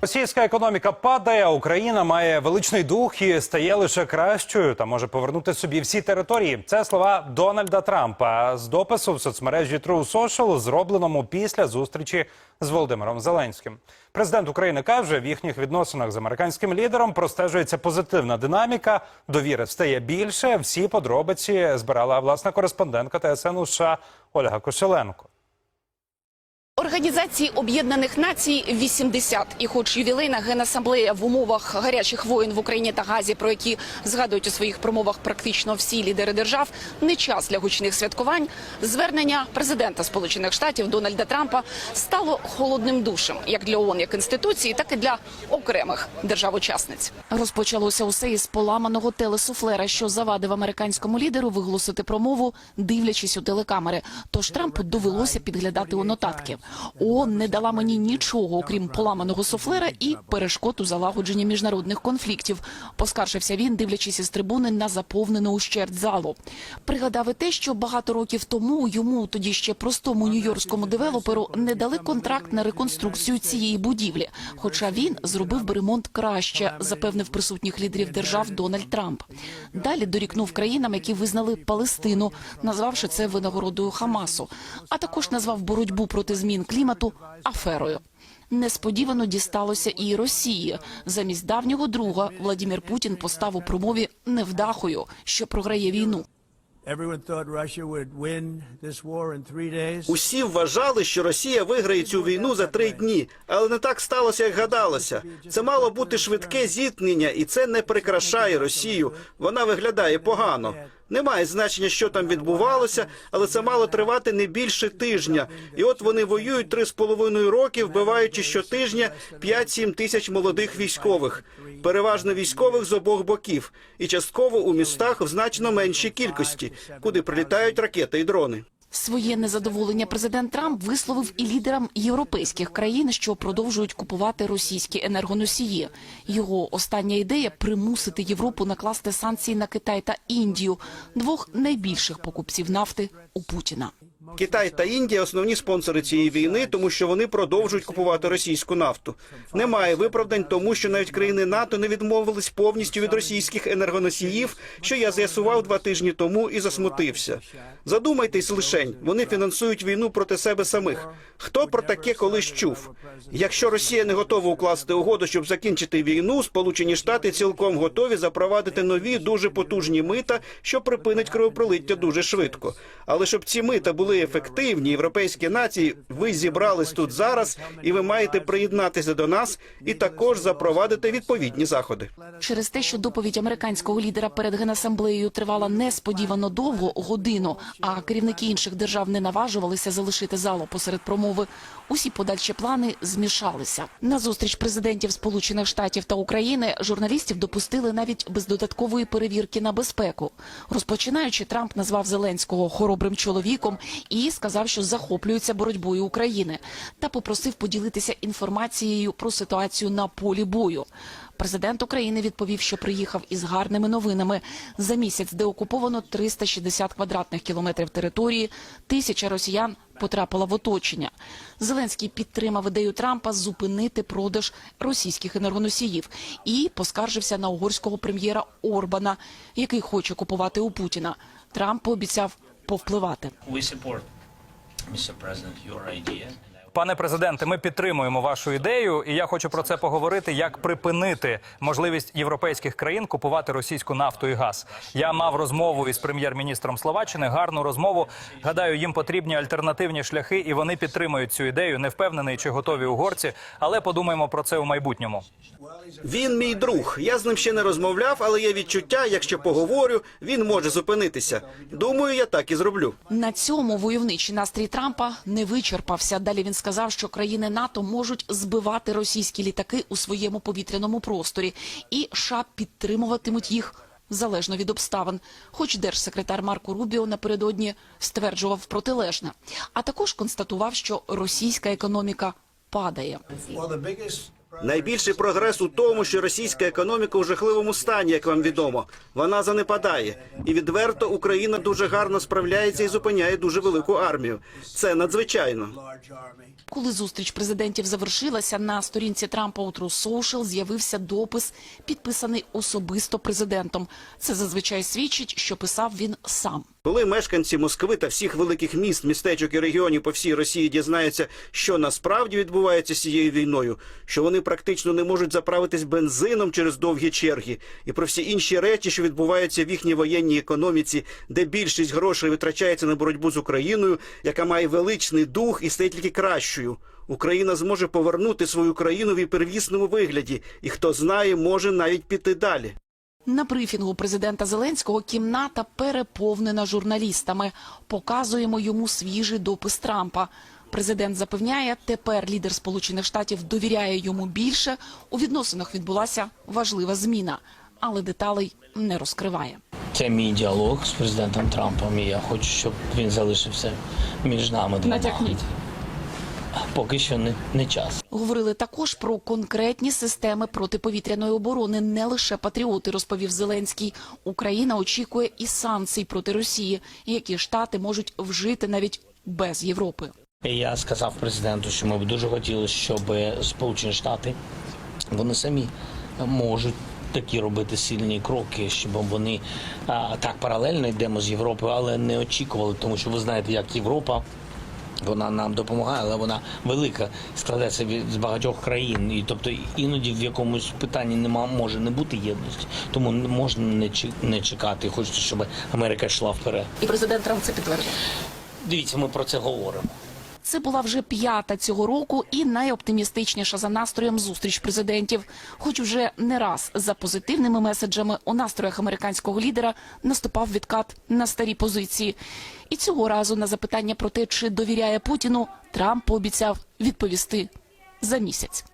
Російська економіка падає, Україна має величний дух і стає лише кращою та може повернути собі всі території. Це слова Дональда Трампа з допису в соцмережі True Social, зробленому після зустрічі з Володимиром Зеленським. Президент України каже, в їхніх відносинах з американським лідером простежується позитивна динаміка. Довіри стає більше. Всі подробиці збирала власна кореспондентка ТСН США Ольга Кошеленко. Організації Об'єднаних Націй 80. І хоч ювілейна генасамблея в умовах гарячих воєн в Україні та Газі, про які згадують у своїх промовах практично всі лідери держав, не час для гучних святкувань. Звернення президента Сполучених Штатів Дональда Трампа стало холодним душем як для ООН як інституції, так і для окремих держав-учасниць. Розпочалося усе із поламаного телесуфлера, що завадив американському лідеру виголосити промову, дивлячись у телекамери. Тож Трампу довелося підглядати у нотатки. ООН не дала мені нічого, окрім поламаного суфлера і перешкод у залагодженні міжнародних конфліктів. Поскаржився він, дивлячись із трибуни на заповнену ущерть залу. Пригадав і те, що багато років тому йому, тоді ще простому нью-йоркському девелоперу, не дали контракт на реконструкцію цієї будівлі. Хоча він зробив би ремонт краще, запевнив присутніх лідерів держав Дональд Трамп. Далі дорікнув країнам, які визнали Палестину, назвавши це винагородою Хамасу, а також назвав боротьбу проти змін клімату аферою. Несподівано дісталося і Росії. Замість давнього друга Владімір Путін постав у промові невдахою, що програє війну. Усі вважали, що Росія виграє цю війну за три дні, але не так сталося, як гадалося. Це мало бути швидке зіткнення, і це не прикрашає Росію. Вона виглядає погано. Немає значення, що там відбувалося, але це мало тривати не більше тижня. І от вони воюють три з половиною роки, вбиваючи щотижня 5-7 тисяч молодих військових, переважно військових з обох боків, і частково у містах в значно меншій кількості, куди прилітають ракети і дрони. Своє незадоволення президент Трамп висловив і лідерам європейських країн, що продовжують купувати російські енергоносії. Його остання ідея примусити Європу накласти санкції на Китай та Індію, двох найбільших покупців нафти у Путіна. Китай та Індія основні спонсори цієї війни, тому що вони продовжують купувати російську нафту. Немає виправдань, тому що навіть країни НАТО не відмовились повністю від російських енергоносіїв, що я з'ясував два тижні тому і засмутився. Задумайтесь лишень, вони фінансують війну проти себе самих. Хто про таке колись чув? Якщо Росія не готова укласти угоду, щоб закінчити війну, Сполучені Штати цілком готові запровадити нові дуже потужні мита, що припинить кровопролиття дуже швидко. Але щоб ці мита були ефективні, європейські нації, ви зібрались тут зараз, і ви маєте приєднатися до нас і також запровадити відповідні заходи. Через те, що доповідь американського лідера перед генасамблеєю тривала несподівано довго годину, а керівники інших держав не наважувалися залишити залу посеред промови. Усі подальші плани змішалися. На зустріч президентів Сполучених Штатів та України журналістів допустили навіть без додаткової перевірки на безпеку. Розпочинаючи, Трамп назвав Зеленського хоробрим чоловіком і сказав, що захоплюється боротьбою України, та попросив поділитися інформацією про ситуацію на полі бою. Президент України відповів, що приїхав із гарними новинами. За місяць деокуповано 360 квадратних кілометрів території, тисяча росіян потрапила в оточення. Зеленський підтримав ідею Трампа зупинити продаж російських енергоносіїв і поскаржився на угорського прем'єра Орбана, який хоче купувати у Путіна. Трамп пообіцяв повпливати. Пане президенте, ми підтримуємо вашу ідею, і я хочу про це поговорити. Як припинити можливість європейських країн купувати російську нафту і газ? Я мав розмову із прем'єр-міністром Словаччини. Гарну розмову. Гадаю, їм потрібні альтернативні шляхи, і вони підтримують цю ідею. Не впевнений, чи готові угорці, але подумаємо про це у майбутньому. Він мій друг. Я з ним ще не розмовляв, але є відчуття, якщо поговорю, він може зупинитися. Думаю, я так і зроблю. На цьому войовничий настрій Трампа не вичерпався. Далі він сказав, що країни НАТО можуть збивати російські літаки у своєму повітряному просторі, і США підтримуватимуть їх залежно від обставин. Хоч держсекретар Марко Рубіо напередодні стверджував протилежне, а також констатував, що російська економіка падає. Найбільший прогрес у тому, що російська економіка у жахливому стані, як вам відомо. Вона занепадає. І відверто Україна дуже гарно справляється і зупиняє дуже велику армію. Це надзвичайно. Коли зустріч президентів завершилася, на сторінці Трампа у True Social з'явився допис, підписаний особисто президентом. Це зазвичай свідчить, що писав він сам. Коли мешканці Москви та всіх великих міст, містечок і регіонів по всій Росії дізнаються, що насправді відбувається з цією війною, що вони практично не можуть заправитись бензином через довгі черги, і про всі інші речі, що відбуваються в їхній воєнній економіці, де більшість грошей витрачається на боротьбу з Україною, яка має величний дух і стає тільки кращою. Україна зможе повернути свою країну в первісному вигляді, і хто знає, може навіть піти далі. На брифінгу президента Зеленського кімната переповнена журналістами. Показуємо йому свіжий допис Трампа. Президент запевняє, тепер лідер Сполучених Штатів довіряє йому більше. У відносинах відбулася важлива зміна, але деталей не розкриває. Це мій діалог з президентом Трампом, і я хочу, щоб він залишився між нами двома. Натякніть. Поки що не, не час. Говорили також про конкретні системи протиповітряної оборони, не лише патріоти, розповів Зеленський. Україна очікує і санкцій проти Росії, які штати можуть вжити навіть без Європи. Я сказав президенту, що ми б дуже хотіли, щоб Сполучені Штати вони самі можуть такі робити сильні кроки, щоб вони а, так паралельно йдемо з Європою, але не очікували, тому що ви знаєте, як Європа. Вона нам допомагає, але вона велика, складається від з багатьох країн, і тобто іноді в якомусь питанні нема може не бути єдності, тому не можна не не чекати. Хочеться, щоб Америка йшла вперед. І президент Трамп це підтвердив. Дивіться, ми про це говоримо. Це була вже п'ята цього року і найоптимістичніша за настроєм зустріч президентів. Хоч вже не раз за позитивними меседжами у настроях американського лідера наступав відкат на старі позиції. І цього разу на запитання про те, чи довіряє Путіну, Трамп пообіцяв відповісти за місяць.